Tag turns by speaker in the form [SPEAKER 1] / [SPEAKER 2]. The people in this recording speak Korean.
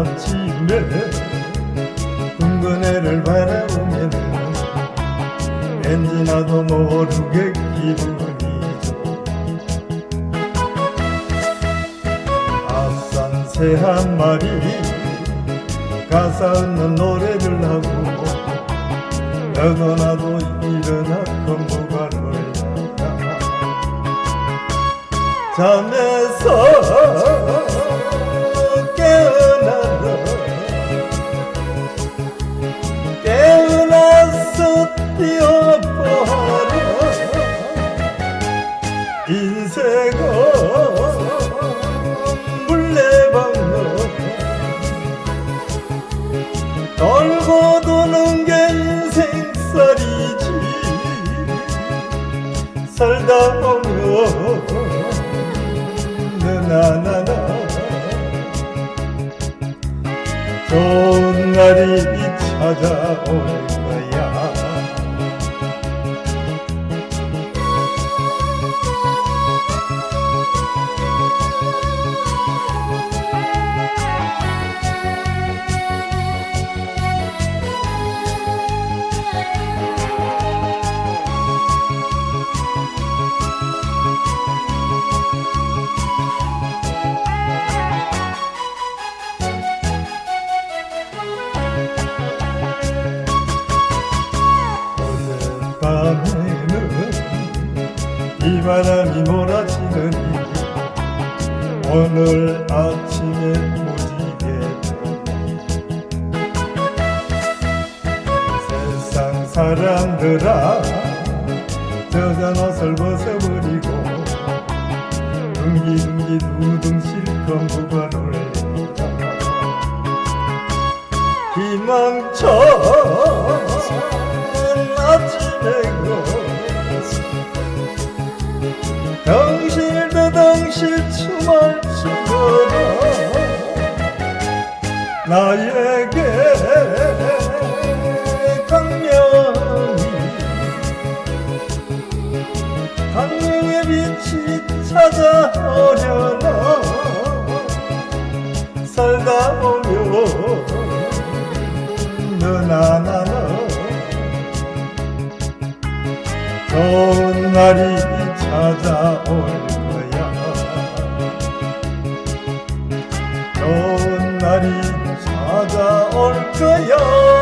[SPEAKER 1] 아침에 둥근 해를 바라보면 왠지 나도 모르게 기분이 좋아 앞산 새 한 마리 가사 없는 노래를 하고 너도 나도 일어나 건보가를 한다 잠에서 이 찾아올 거야 밤에는 비바람이 몰아치더니 오늘 아침에 무지개 세상 사람들아 저잔 옷을 벗어버리고 둥기둥기 두둥 실컷 희망찬 아 덩실도 덩실 춤을 추거라 나에게 강명이 강명의 빛이 찾아오려나 살다 보면 너나나나 좋은 날이 찾아올 거야. 좋은 날이 찾아올 거야